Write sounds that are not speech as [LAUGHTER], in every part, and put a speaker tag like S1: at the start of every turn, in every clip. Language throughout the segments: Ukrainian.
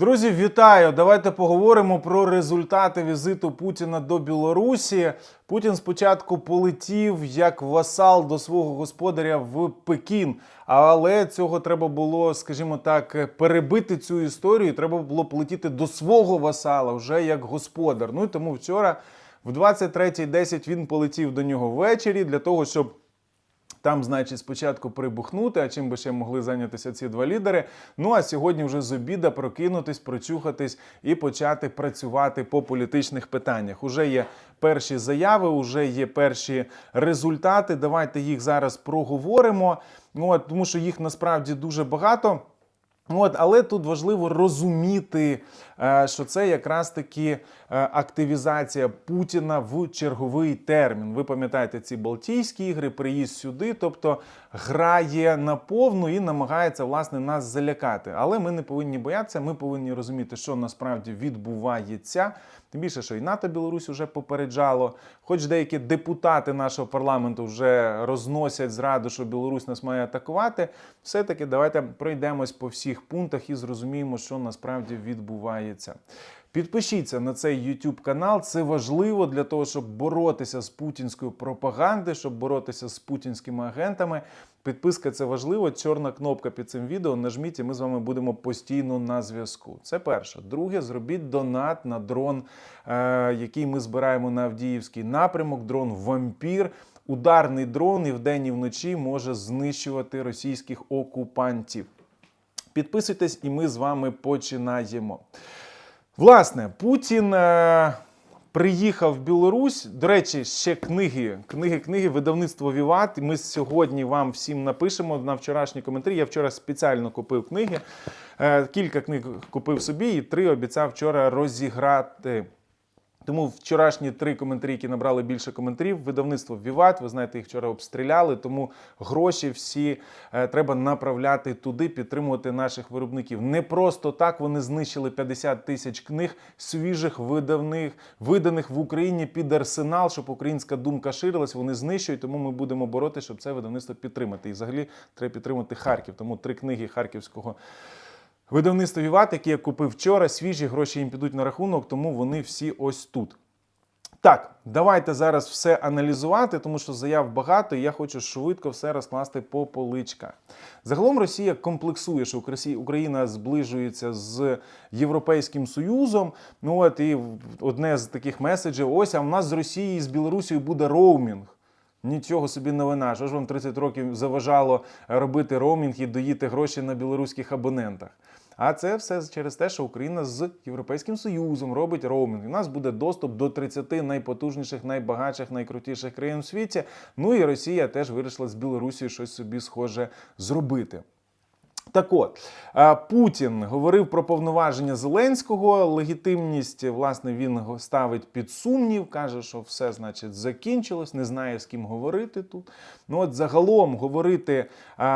S1: Друзі, вітаю! Давайте поговоримо про результати візиту Путіна до Білорусі. Путін спочатку полетів як васал до свого господаря в Пекін, але цього треба було, скажімо так, перебити цю історію. Треба було полетіти до свого васала вже як господар. Ну і тому вчора, в 23.10 він полетів до нього ввечері для того, щоб. Там, значить, спочатку прибухнути, а чим би ще могли зайнятися ці два лідери. Ну а сьогодні вже з обіда прокинутись, прочухатись і почати працювати по політичних питаннях. Уже є перші заяви, вже є перші результати. Давайте їх зараз проговоримо. Ну, от, тому що їх насправді дуже багато. От, але тут важливо розуміти, е, що це якраз таки е, активізація Путіна в черговий термін. Ви пам'ятаєте ці Балтійські ігри, приїзд сюди, тобто грає на повну і намагається власне нас залякати. Але ми не повинні боятися, ми повинні розуміти, що насправді відбувається. Тим більше, що і НАТО Білорусь вже попереджало, хоч деякі депутати нашого парламенту вже розносять зраду, що Білорусь нас має атакувати. Все-таки давайте пройдемось по всіх пунктах і зрозуміємо, що насправді відбувається. Підпишіться на цей YouTube канал. Це важливо для того, щоб боротися з путінською пропагандою, щоб боротися з путінськими агентами. Підписка це важливо. Чорна кнопка під цим відео. Нажміть, і ми з вами будемо постійно на зв'язку. Це перше. Друге, зробіть донат на дрон, е, який ми збираємо на Авдіївський напрямок. Дрон вампір. Ударний дрон і вдень і вночі може знищувати російських окупантів. Підписуйтесь, і ми з вами починаємо. Власне, Путін е, приїхав в Білорусь. До речі, ще книги, книги, книги, видавництво Віват. Ми сьогодні вам всім напишемо на вчорашні коментарі. Я вчора спеціально купив книги. Е, кілька книг купив собі і три обіцяв вчора розіграти. Тому вчорашні три коментарі, які набрали більше коментарів, видавництво Віват. Ви знаєте, їх вчора обстріляли. Тому гроші всі е, треба направляти туди, підтримувати наших виробників. Не просто так вони знищили 50 тисяч книг свіжих видавних, виданих в Україні під арсенал, щоб українська думка ширилась. Вони знищують. Тому ми будемо боротися, щоб це видавництво підтримати. І взагалі треба підтримати Харків. Тому три книги харківського. Видавництво Віват, які я купив вчора, свіжі гроші їм підуть на рахунок, тому вони всі ось тут. Так, давайте зараз все аналізувати, тому що заяв багато, і я хочу швидко все розкласти по поличках. Загалом Росія комплексує, що Україна зближується з Європейським Союзом. Ну от і одне з таких меседжів: ось а в нас з Росією і з Білорусією буде роумінг. Нічого собі новина. Що ж вам 30 років заважало робити роумінг і доїти гроші на білоруських абонентах? А це все через те, що Україна з Європейським Союзом робить роумінг. У нас буде доступ до 30 найпотужніших, найбагатших, найкрутіших країн у світі. Ну і Росія теж вирішила з Білорусією щось собі схоже зробити. Так от, е, Путін говорив про повноваження Зеленського. Легітимність, власне, він ставить під сумнів, каже, що все, значить, закінчилось, не знає з ким говорити тут. Ну от загалом говорити,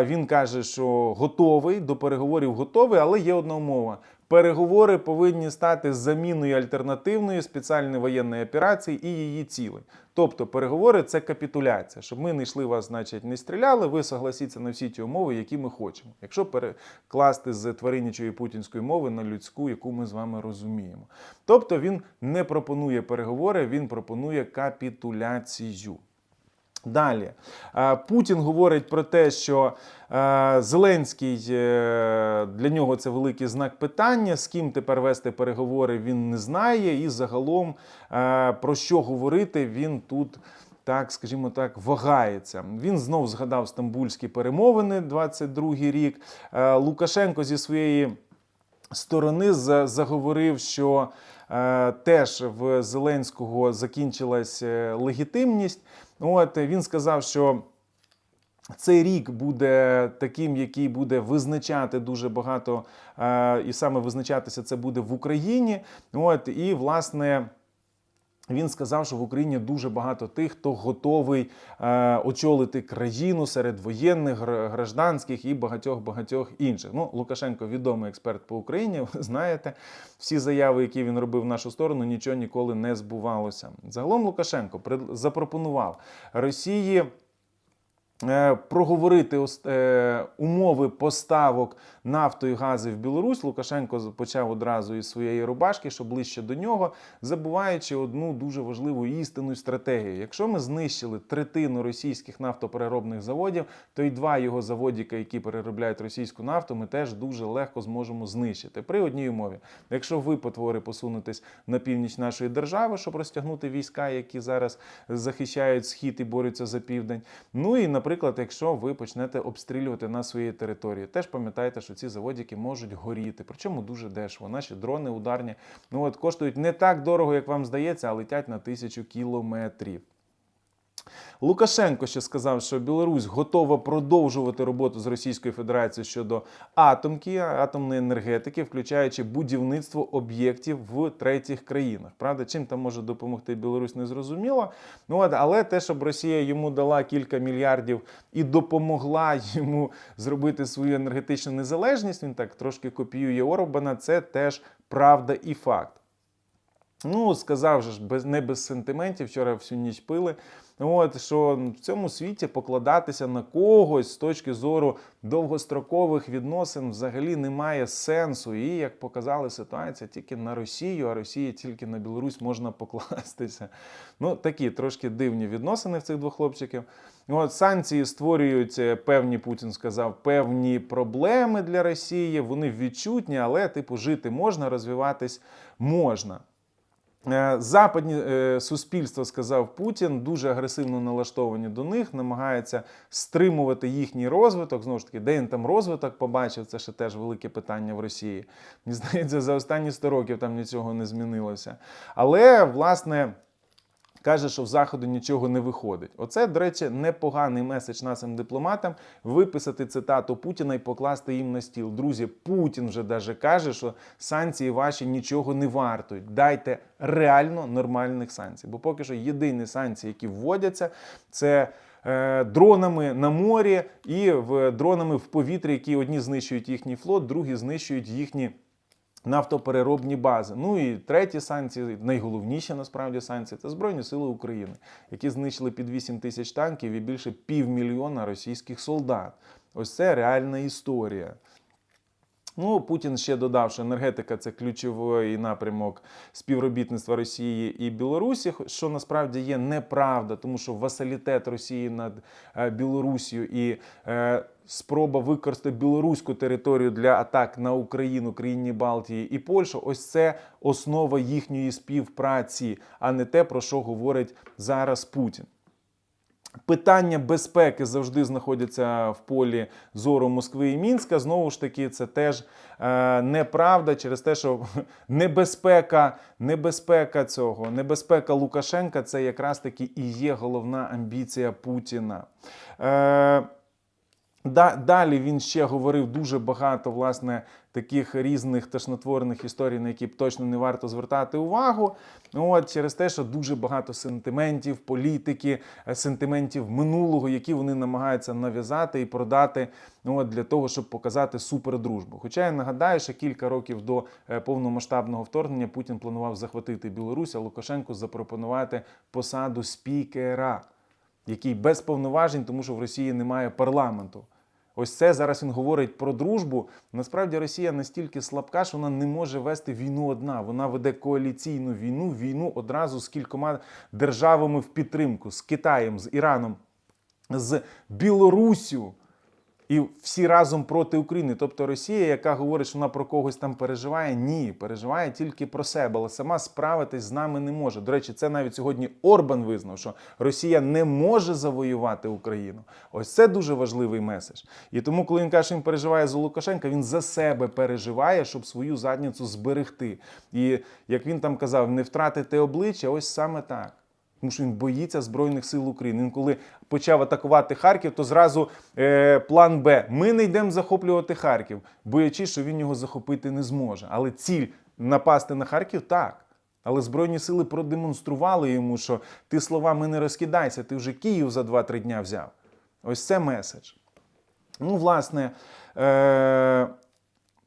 S1: він каже, що готовий до переговорів готовий, але є одна умова. Переговори повинні стати заміною альтернативної спеціальної воєнної операції і її цілей. Тобто переговори це капітуляція, щоб ми не йшли вас, значить, не стріляли. Ви согласіться на всі ті умови, які ми хочемо. Якщо перекласти з тваринничої путінської мови на людську, яку ми з вами розуміємо. Тобто він не пропонує переговори, він пропонує капітуляцію. Далі Е, Путін говорить про те, що е, Зеленський е, для нього це великий знак питання. З ким тепер вести переговори він не знає, і загалом про що говорити він тут. Так, скажімо так, вагається. Він знов згадав стамбульські перемовини 22-й рік. Лукашенко зі своєї сторони заговорив, що теж в Зеленського закінчилась е, легітимність. От він сказав, що. Цей рік буде таким, який буде визначати дуже багато, е, і саме визначатися це буде в Україні. От і власне. Він сказав, що в Україні дуже багато тих, хто готовий е, очолити країну серед воєнних, гражданських і багатьох багатьох інших. Ну, Лукашенко відомий експерт по Україні. [LAUGHS] Ви знаєте, всі заяви, які він робив в нашу сторону, нічого ніколи не збувалося. Загалом Лукашенко запропонував Росії проговорити е, умови поставок нафти і газу в Білорусь. Лукашенко почав одразу із своєї рубашки, що ближче до нього, забуваючи одну дуже важливу істинну стратегію. Якщо ми знищили третину російських нафтопереробних заводів, то й два його заводіка, які переробляють російську нафту, ми теж дуже легко зможемо знищити при одній умові. Якщо ви потвори посунетесь на північ нашої держави, щоб розтягнути війська, які зараз захищають схід і борються за південь. Ну і, наприклад, якщо ви почнете обстрілювати на своїй території, теж пам'ятайте, що ці заводики можуть горіти, причому дуже дешево. Наші дрони ударні ну от коштують не так дорого, як вам здається, а летять на тисячу кілометрів. Лукашенко ще сказав, що Білорусь готова продовжувати роботу з Російською Федерацією щодо атомки, атомної енергетики, включаючи будівництво об'єктів в третіх країнах. Правда, чим там може допомогти Білорусь, не зрозуміло. Ну от, але те, щоб Росія йому дала кілька мільярдів і допомогла йому зробити свою енергетичну незалежність, він так трошки копіює Орбана, це теж правда і факт. Ну, сказав же без, не без сентиментів, вчора всю ніч пили. От що в цьому світі покладатися на когось з точки зору довгострокових відносин взагалі немає сенсу. І як показала ситуація, тільки на Росію, а Росії тільки на Білорусь можна покластися. Ну, такі трошки дивні відносини в цих двох хлопчиків. От санкції створюють е, певні, Путін сказав, певні проблеми для Росії. Вони відчутні, але типу жити можна, розвиватись можна. Е, Западні е, суспільства, сказав Путін, дуже агресивно налаштовані до них, намагаються стримувати їхній розвиток. Знову ж таки, де він там розвиток побачив, це ще теж велике питання в Росії. Мені здається, за останні 100 років там нічого не змінилося. Але, власне. Каже, що в заходу нічого не виходить. Оце, до речі, непоганий меседж нашим дипломатам виписати цитату Путіна і покласти їм на стіл. Друзі, Путін вже даже каже, що санкції ваші нічого не вартують. Дайте реально нормальних санкцій. Бо поки що єдині санкції, які вводяться, це. е, Дронами на морі і в дронами в повітрі, які одні знищують їхній флот, другі знищують їхні нафтопереробні бази. Ну і треті санкції, найголовніші насправді санкції це Збройні Сили України, які знищили під 8 тисяч танків і більше півмільйона російських солдат. Ось це реальна історія. Ну, Путін ще додав, що енергетика це ключовий напрямок співробітництва Росії і Білорусі, що насправді є неправда, тому що васалітет Росії над е, Білорусію і е, спроба використати білоруську територію для атак на Україну, країні Балтії і Польщу. Ось це основа їхньої співпраці, а не те, про що говорить зараз Путін. Питання безпеки завжди знаходяться в полі зору Москви і Мінська. Знову ж таки, це теж е, неправда через те, що [LAUGHS] небезпека, небезпека цього, небезпека Лукашенка це якраз таки і є головна амбіція Путіна. Е, Далі він ще говорив дуже багато власне таких різних тошнотворних історій, на які б точно не варто звертати увагу. От через те, що дуже багато сентиментів, політики, е, сентиментів минулого, які вони намагаються нав'язати і продати от, для того, щоб показати супердружбу. Хоча я нагадаю, що кілька років до е, повномасштабного вторгнення Путін планував захватити Білорусь, а Лукашенку запропонувати посаду спікера який без повноважень, тому що в Росії немає парламенту. Ось це зараз він говорить про дружбу. Насправді Росія настільки слабка, що вона не може вести війну одна. Вона веде коаліційну війну, війну одразу з кількома державами в підтримку: з Китаєм, з Іраном, з Білоруссю. І всі разом проти України. Тобто Росія, яка говорить, що вона про когось там переживає, ні, переживає тільки про себе, але сама справитись з нами не може. До речі, це навіть сьогодні Орбан визнав, що Росія не може завоювати Україну. Ось це дуже важливий меседж. І тому, коли він каже, що він переживає за Лукашенка, він за себе переживає, щоб свою задницю зберегти. І як він там казав, не втратити обличчя, ось саме так. Тому що він боїться Збройних сил України. Він коли почав атакувати Харків, то зразу е, план Б. Ми не йдемо захоплювати Харків, боячись, що він його захопити не зможе. Але ціль напасти на Харків так. Але Збройні сили продемонстрували йому, що ти словами не розкидайся, ти вже Київ за 2-3 дня взяв. Ось це меседж. Ну, власне, е-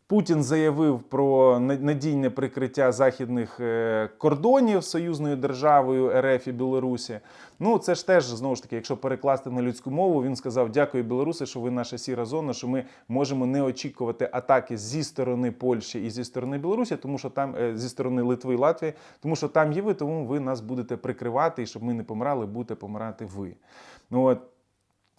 S1: Путін заявив про надійне прикриття західних е, кордонів союзною державою РФ і Білорусі. Ну це ж теж знову ж таки, якщо перекласти на людську мову, він сказав: Дякую, Білоруси, що ви наша сіра зона, що ми можемо не очікувати атаки зі сторони Польщі і зі сторони Білорусі, тому що там е, зі сторони Литви і Латвії, тому що там є ви, тому ви нас будете прикривати, і щоб ми не помирали, будете помирати ви. Ну от.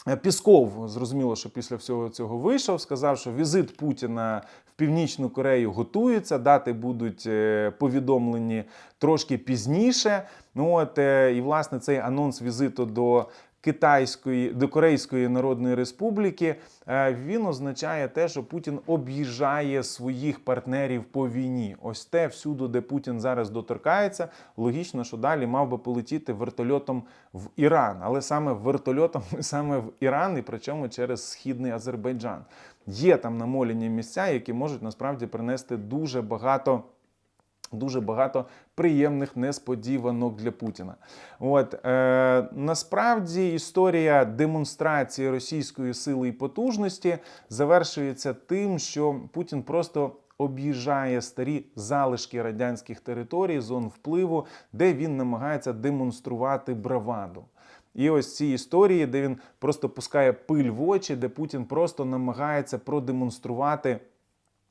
S1: Е, Пісков зрозуміло, що після всього цього вийшов, сказав, що візит Путіна Північну Корею готується, дати будуть е, повідомлені трошки пізніше. Ну от е, і власне цей анонс візиту до Китайської до Корейської Народної Республіки е, він означає те, що Путін об'їжджає своїх партнерів по війні. Ось те всюди, де Путін зараз доторкається. Логічно, що далі мав би полетіти вертольотом в Іран, але саме вертольотом [LAUGHS] саме в Іран, і причому через східний Азербайджан. Є там намолені місця, які можуть насправді принести дуже багато. Дуже багато приємних несподіванок для Путіна. От е, насправді історія демонстрації російської сили і потужності завершується тим, що Путін просто об'їжджає старі залишки радянських територій, зон впливу, де він намагається демонструвати браваду. І ось ці історії, де він просто пускає пиль в очі, де Путін просто намагається продемонструвати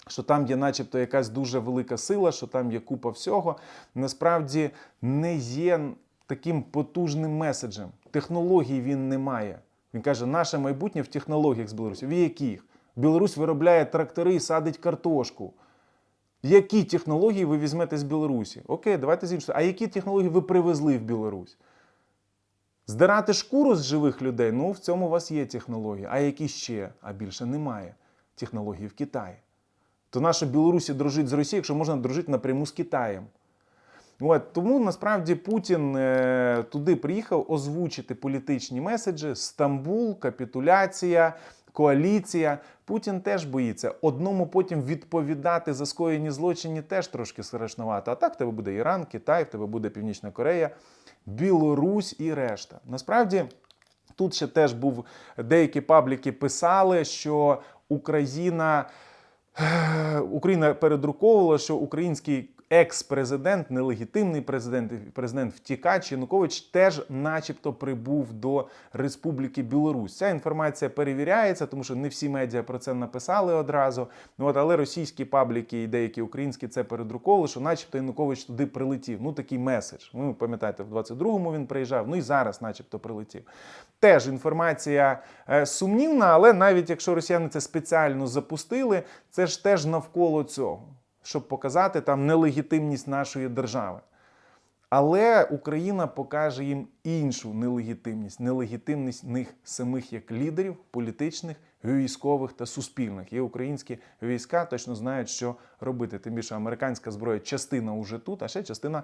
S1: що там є, начебто, якась дуже велика сила, що там є купа всього, насправді не є таким потужним меседжем. Технологій він не має. Він каже, наше майбутнє в технологіях з Білорусі. В яких? Білорусь виробляє трактори і садить картошку. Які технології ви візьмете з Білорусі? Окей, давайте з іншого. А які технології ви привезли в Білорусь? Здирати шкуру з живих людей, ну в цьому у вас є технології. А які ще? А більше немає технологій в Китаї. То наша Білорусі дружить з Росією, якщо можна дружити напряму з Китаєм. От, тому насправді Путін е, туди приїхав озвучити політичні меседжі: Стамбул, капітуляція, коаліція. Путін теж боїться. Одному потім відповідати за скоєні злочині теж трошки страшновато. А так в тебе буде Іран, Китай, в тебе буде Північна Корея, Білорусь і решта. Насправді. Тут ще теж був деякі пабліки писали, що Україна. Україна передруковувала, що український екс-президент, нелегітимний президент, президент втікач Янукович теж, начебто, прибув до Республіки Білорусь. Ця інформація перевіряється, тому що не всі медіа про це написали одразу. Ну от але російські пабліки і деякі українські це передруковували, що, начебто, Янукович туди прилетів. Ну такий меседж. Ви пам'ятаєте, в 22-му він приїжджав. Ну і зараз, начебто, прилетів. Теж інформація е, сумнівна, але навіть якщо росіяни це спеціально запустили, це ж теж навколо цього, щоб показати там нелегітимність нашої держави. Але Україна покаже їм іншу нелегітимність, нелегітимність них самих як лідерів політичних, військових та суспільних. І українські війська точно знають, що робити. Тим більше американська зброя частина уже тут, а ще частина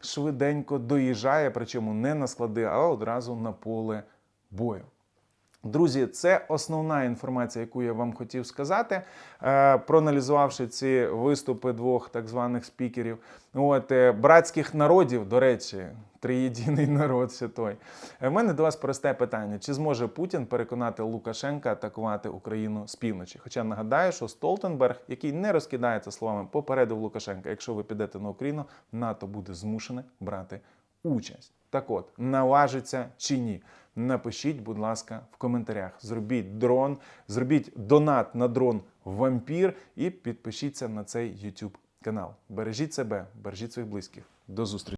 S1: швиденько доїжджає, причому не на склади, а одразу на поле бою. Друзі, це основна інформація, яку я вам хотів сказати, е, проаналізувавши ці виступи двох так званих спікерів. От е, братських народів, до речі, триєдиний [LAUGHS] народ ще той. У мене до вас просте питання: чи зможе Путін переконати Лукашенка атакувати Україну з півночі? Хоча нагадаю, що Столтенберг, який не розкидається словами, попередив Лукашенка, якщо ви підете на Україну, НАТО буде змушене брати участь. Так от, наважиться чи ні? Напишіть, будь ласка, в коментарях. Зробіть дрон, зробіть донат на дрон вампір і підпишіться на цей YouTube канал. Бережіть себе, бережіть своїх близьких. До зустрічі!